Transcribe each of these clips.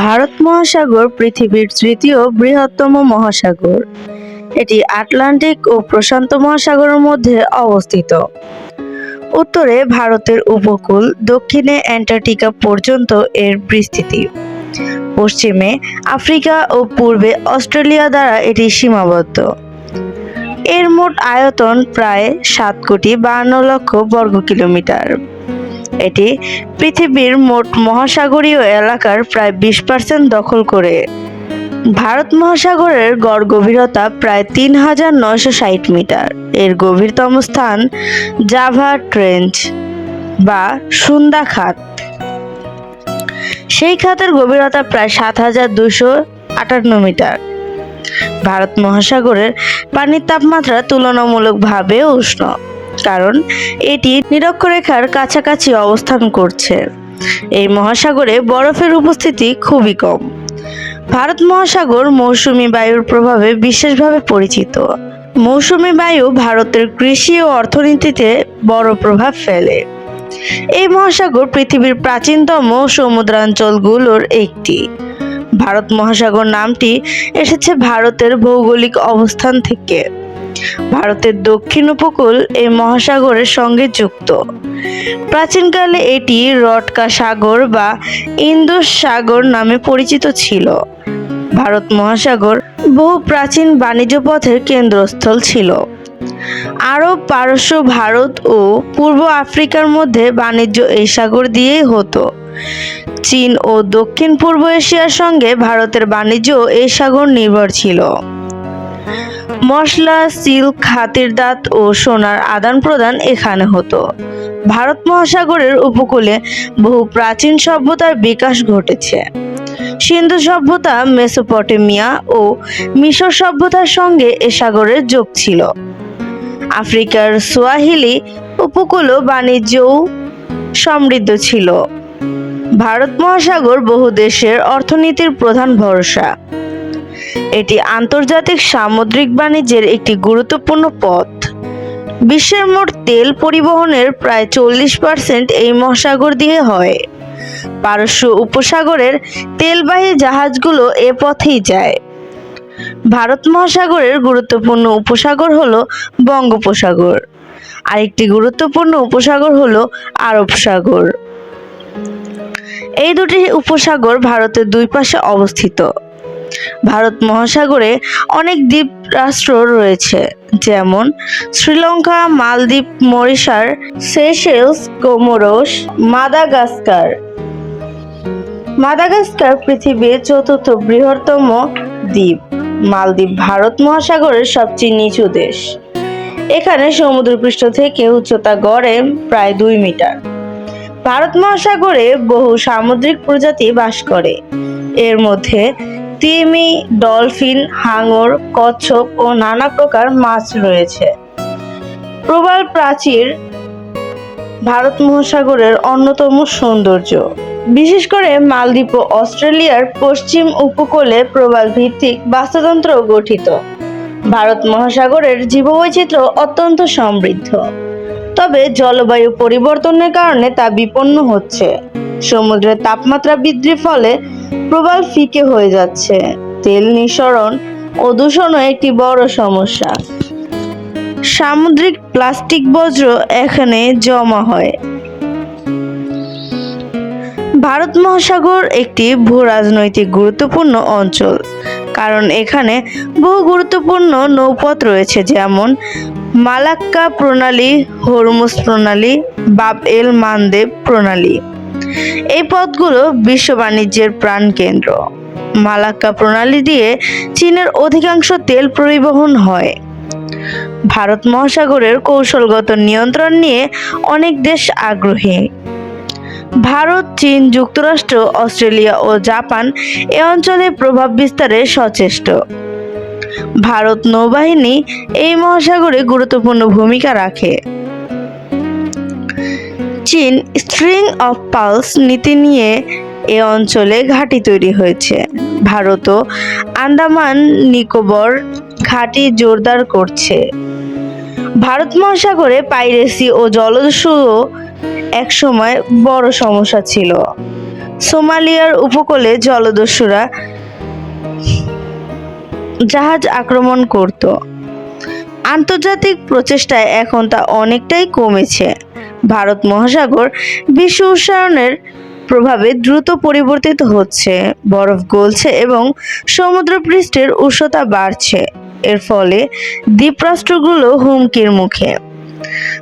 ভারত মহাসাগর পৃথিবীর তৃতীয় বৃহত্তম মহাসাগর। এটি আটলান্টিক ও প্রশান্ত মহাসাগরের মধ্যে অবস্থিত। উত্তরে ভারতের উপকূল, দক্ষিণে অ্যান্টার্কটিকা পর্যন্ত এর বিস্তৃতি। পশ্চিমে আফ্রিকা ও পূর্বে অস্ট্রেলিয়া দ্বারা এটি সীমাবদ্ধ। এর মোট আয়তন প্রায় সাত কোটি বাহান্ন লক্ষ বর্গ কিলোমিটার এটি পৃথিবীর মোট মহাসাগরীয় এলাকার প্রায় বিশ পার্সেন্ট দখল করে। ভারত মহাসাগরের গড় গভীরতা প্রায় তিন হাজার নয়শো ষাট মিটার। এর গভীরতম স্থান জাভা ট্রেঞ্চ বা সুন্দা খাত। সেই খাতের গভীরতা প্রায় সাত হাজার দুশো আটান্ন মিটার। ভারত মহাসাগরের পানির তাপমাত্রা তুলনামূলকভাবে উষ্ণ। কারণ এটি নিরক্ষরেখার কাছাকাছি অবস্থান করছে। এই মহাসাগরে বরফের উপস্থিতি খুবই কম। ভারত মহাসাগর মৌসুমী বায়ুর প্রভাবে বিশেষভাবে পরিচিত। মৌসুমী বায়ু ভারতের কৃষি ও অর্থনীতিতে বড় প্রভাব ফেলে। এই মহাসাগর পৃথিবীর প্রাচীনতম সমুদ্রাঞ্চলগুলোর একটি। ভারত মহাসাগর নামটি এসেছে ভারতের ভৌগোলিক অবস্থান থেকে। ভারতের দক্ষিণ উপকূল এই মহাসাগরের সঙ্গে যুক্ত। প্রাচীনকালে এটি রটকা সাগর বা ইন্দুস সাগর নামে পরিচিত ছিল। ভারত মহাসাগর বহু প্রাচীন বাণিজ্য পথের কেন্দ্রস্থল ছিল। আরব, পারস্য, ভারত ও পূর্ব আফ্রিকার মধ্যে বাণিজ্য এই সাগর দিয়েই হতো। চীন ও দক্ষিণ পূর্ব এশিয়ার সঙ্গে ভারতের বাণিজ্য এই সাগর নির্ভর ছিল। মশলা সিল্ক হাতির দাঁত ও সোনার আদান প্রদান এখানে হতো। ভারত মহাসাগরের উপকূলে বহু প্রাচীন সভ্যতার বিকাশ ঘটেছে। সিন্ধু সভ্যতা, মেসোপটেমিয়া ও মিশর সভ্যতার সঙ্গে এ সাগরের যোগ ছিল। আফ্রিকার সোয়াহিলি উপকূলও বাণিজ্যও সমৃদ্ধ ছিল। ভারত মহাসাগর বহু দেশের অর্থনীতির প্রধান ভরসা। এটি আন্তর্জাতিক সামুদ্রিক বাণিজ্যের একটি গুরুত্বপূর্ণ পথ। বিশ্বের মোট তেল পরিবহনের প্রায় চল্লিশ পার্সেন্ট এই মহাসাগর দিয়ে হয়। পারস্য উপসাগরের তেলবাহী জাহাজগুলো এ পথেই যায়। ভারত মহাসাগরের গুরুত্বপূর্ণ উপসাগর হল বঙ্গোপসাগর। আরেকটি গুরুত্বপূর্ণ উপসাগর হল আরব সাগর। এই দুটি উপসাগর ভারতের দুই পাশে অবস্থিত। ভারত মহাসাগরে অনেক দ্বীপ রাষ্ট্র রয়েছে, যেমন শ্রীলঙ্কা, মালদ্বীপ Mauritius Seychelles Comoros Madagascar Madagascar পৃথিবীর চতুর্থ বৃহত্তম দ্বীপ। মালদ্বীপ ভারত মহাসাগরের সবচেয়ে নিচু দেশ। এখানে সমুদ্রপৃষ্ঠ থেকে উচ্চতা গড়ে প্রায় দুই মিটার। ভারত মহাসাগরে বহু সামুদ্রিক প্রজাতি বাস করে। এর মধ্যে তিমি, ডলফিন, হাঙর, কচ্ছপ ও নানা প্রকার মাছ রয়েছে। প্রবাল প্রাচীর ভারত মহাসাগরের অন্যতম সৌন্দর্য। বিশেষ করে মালদ্বীপ ও অস্ট্রেলিয়ার পশ্চিম উপকূলে প্রবাল ভিত্তিক বাস্তুতন্ত্র গঠিত। ভারত মহাসাগরের জীববৈচিত্র্য অত্যন্ত সমৃদ্ধ। তবে জলবায়ু পরিবর্তনের কারণে তা বিপন্ন হচ্ছে। সমুদ্রের তাপমাত্রা বৃদ্ধির ফলে প্রবাল ফিকে হয়ে যাচ্ছে। তেল নিঃসরণ ও দূষণও একটি বড় সমস্যা। সামুদ্রিক প্লাস্টিক বজ্র এখানে জমা হয়। ভারত মহাসাগর একটি ভূ রাজনৈতিক গুরুত্বপূর্ণ অঞ্চল, কারণ এখানে বহু গুরুত্বপূর্ণ নৌপথ রয়েছে, যেমন মালাক্কা প্রণালী, হরমুজ প্রণালী, বাব এল মানদেব প্রণালী। এই পথগুলো বিশ্ব বাণিজ্যের প্রাণকেন্দ্র। মালাক্কা প্রণালী দিয়ে চীনের অধিকাংশ তেল পরিবহন হয়। ভারত মহাসাগরের কৌশলগত নিয়ন্ত্রণ নিয়ে অনেক দেশ আগ্রহী। ভারত, চীন, যুক্তরাষ্ট্র, অস্ট্রেলিয়া ও জাপান এ অঞ্চলে প্রভাব বিস্তারে সচেষ্ট। ভারত নৌবাহিনী এই মহাসাগরে গুরুত্বপূর্ণ ভূমিকা রাখে। চীন স্ট্রিং অফ পালস নীতি নিয়ে এ অঞ্চলে ঘাঁটি তৈরি হয়েছে। ভারতও আন্দামান নিকোবর ঘাঁটি জোরদার করছে। ভারত মহাসাগরে পাইরেসি ও জলদস্যুও একসময় বড় সমস্যা ছিল। সোমালিয়ার উপকূলে জলদস্যুরা জাহাজ আক্রমণ করত। আন্তর্জাতিক প্রচেষ্টায় এখন তা অনেকটাই কমেছে। ভারত মহাসাগর বিশ্ব উষ্ণায়নের প্রভাবে দ্রুত পরিবর্তিত হচ্ছে। বরফ গলছে এবং সমুদ্রপৃষ্ঠের উষ্ণতা বাড়ছে। এর ফলে দ্বীপরাষ্ট্রগুলো হুমকির মুখে।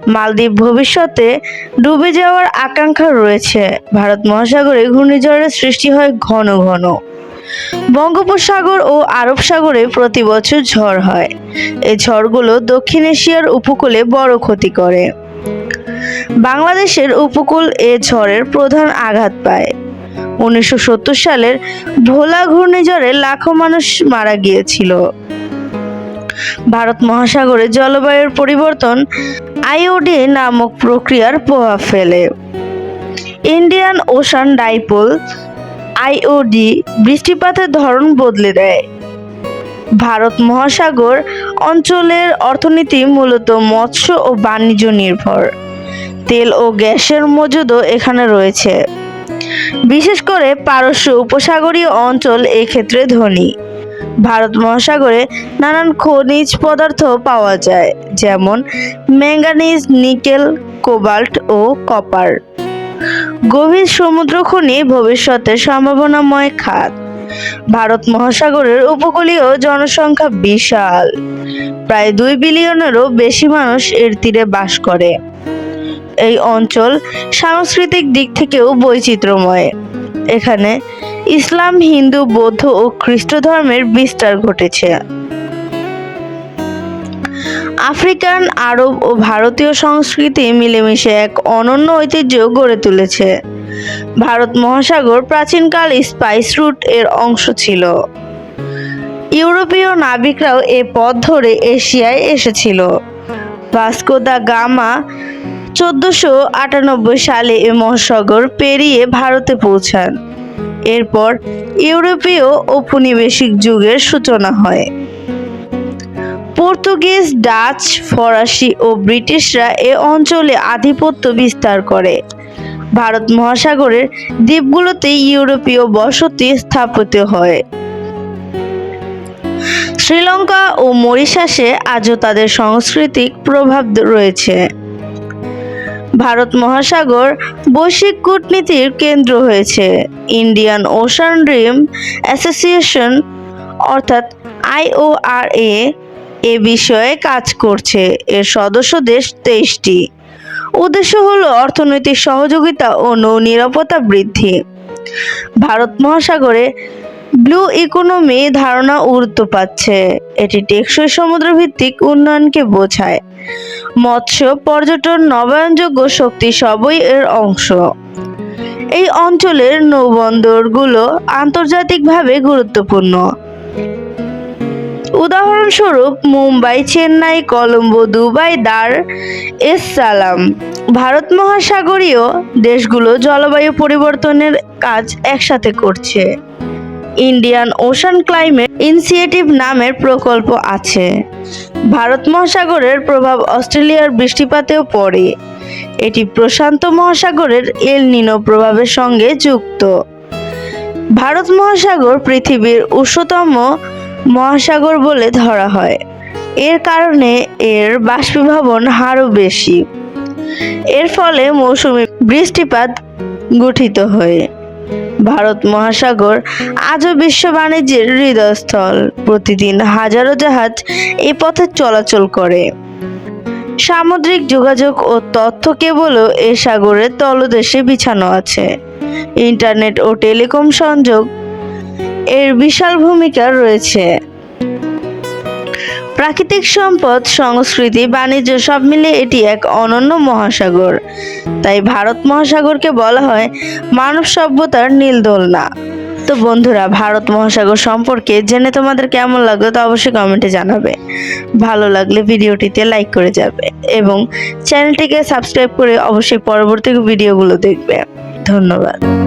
মালদ্বীপ ভবিষ্যতে ডুবে যাওয়ার আকাঙ্ক্ষা রয়েছে। ভারত মহাসাগরে ঘূর্ণিঝড়ের সৃষ্টি হয় ঘন ঘন। বঙ্গোপসাগর ও আরব সাগরে প্রতি বছর ঝড় হয়। এই ঝড়গুলো দক্ষিণ এশিয়ার উপকূলে বড় ক্ষতি করে। বাংলাদেশের উপকূল এ ঝড়ের প্রধান আঘাত পায়। উনিশশো সত্তর সালের ভোলা ঘূর্ণিঝড়ে লাখো মানুষ মারা গিয়েছিল। ভারত মহাসাগরে জলবায়ুর পরিবর্তন আইওডি নামক প্রক্রিয়ার প্রভাব ফেলে। ইন্ডিয়ান ওশান ডাইপোল আইওডি বৃষ্টিপাতের ধরন বদলে দেয়। ভারত মহাসাগর অঞ্চলের অর্থনীতি মূলত মৎস্য ও বাণিজ্য নির্ভর। তেল ও গ্যাসের মজুদও এখানে রয়েছে। বিশেষ করে পারস্য উপসাগরীয় অঞ্চল এক্ষেত্রে ধনী। ভারত মহাসাগরে নানান খনিজ পদার্থ পাওয়া যায়, যেমন ম্যাঙ্গানিজ নিকেল, কোবাল্ট ও কপার। গভীর সমুদ্র খনি ভবিষ্যতের সম্ভাবনাময় খাত। ভারত মহাসাগরের উপকূলীয় জনসংখ্যা বিশাল। প্রায় দুই বিলিয়নেরও বেশি মানুষ এর তীরে বাস করে। এই অঞ্চল সাংস্কৃতিক দিক থেকেও বৈচিত্র্যময়। এখানে ইসলাম, হিন্দু, বৌদ্ধ ও খ্রিস্ট ধর্মের বিস্তার ঘটেছে। আফ্রিকান, আরব ও ভারতীয় সংস্কৃতি মিলেমিশে এক অনন্য ঐতিহ্য গড়ে তুলেছে। ভারত মহাসাগর প্রাচীনকাল স্পাইস রুট এর অংশ ছিল। ইউরোপীয় নাবিকরাও এ পথ ধরে এশিয়ায় এসেছিল। ভাস্কো দা গামা চোদ্দশো আটানব্বই সালে এ মহাসাগর পেরিয়ে ভারতে পৌঁছান। এরপর ইউরোপীয় ঔপনিবেশিক যুগের সূচনা হয়। পর্তুগিজ, ডাচ, ফরাসি ও ব্রিটিশরা এ অঞ্চলে আধিপত্য বিস্তার করে। ভারত মহাসাগরের দ্বীপগুলোতে ইউরোপীয় বসতি স্থাপিত হয়। শ্রীলঙ্কা ও মরিশাসে আজও তাদের সাংস্কৃতিক প্রভাব রয়েছে। ভারত মহাসাগর বৈশ্বিক কূটনীতির কেন্দ্র হয়েছে। ইন্ডিয়ান ওশান ড্রিম অ্যাসোসিয়েশন, অর্থাৎ আইওআরএ, এ বিষয়ে কাজ করছে। এর সদস্য দেশ তেইশটি। উদ্দেশ্য হল অর্থনৈতিক সহযোগিতা ও নৌ নিরাপত্তা বৃদ্ধি। ভারত মহাসাগরে ব্লু ইকোনমি ধারণা গুরুত্ব পাচ্ছে। এটি টেকসই সমুদ্রভিত্তিক উন্নয়নকে বোঝায়। মৎস্য, পর্যটন, নবায়নযোগ্য শক্তি সবই এর অংশ। এই অঞ্চলের নৌবন্দরগুলো আন্তর্জাতিকভাবে গুরুত্বপূর্ণ। উদাহরণস্বরূপ Mumbai, Chennai, Colombo, Dubai, Dar es Salaam. Bharat মহাসাগরীয় দেশগুলো জলবায়ু পরিবর্তনের কাজ একসাথে করছে। ইন্ডিয়ান ওশান ক্লাইমেট ইনিশিয়েটিভ নামের প্রকল্প আছে। ভারত মহাসাগরের প্রভাব অস্ট্রেলিয়ার বৃষ্টিপাতেও পড়ে। এটি প্রশান্ত মহাসাগরের এল নিনো প্রভাবের সঙ্গে যুক্ত। ভারত মহাসাগর পৃথিবীর উষ্ণতম মহাসাগর বলে ধরা হয়। এর কারণে এর বাষ্পীভবন হারও বেশি। এর ফলে মৌসুমি বৃষ্টিপাত গঠিত হয়। ভারত মহাসাগর আজও বিশ্ব বাণিজ্যের হৃদয়স্থল। প্রতিদিন হাজারো জাহাজ এ পথে চলাচল করে। সামুদ্রিক যোগাযোগ ও তথ্য কেবলও এ সাগরের তলদেশে বিছানো আছে। ইন্টারনেট ও টেলিকম সংযোগ এর বিশাল ভূমিকা রয়েছে। প্রাকৃতিক সম্পদ, সংস্কৃতি, বাণিজ্য সব মিলে এটি এক অনন্য মহাসাগর। তাই ভারত মহাসাগরকে বলা হয় মানব সভ্যতার নীল দোলনা। তো বন্ধুরা, ভারত মহাসাগর সম্পর্কে জেনে তোমাদের কেমন লাগল তা অবশ্যই কমেন্টে জানাবে। ভালো লাগলে ভিডিওটিতে লাইক করে যাবে এবং চ্যানেলটিকে সাবস্ক্রাইব করে অবশ্যই পরবর্তী ভিডিওগুলো দেখবে। ধন্যবাদ।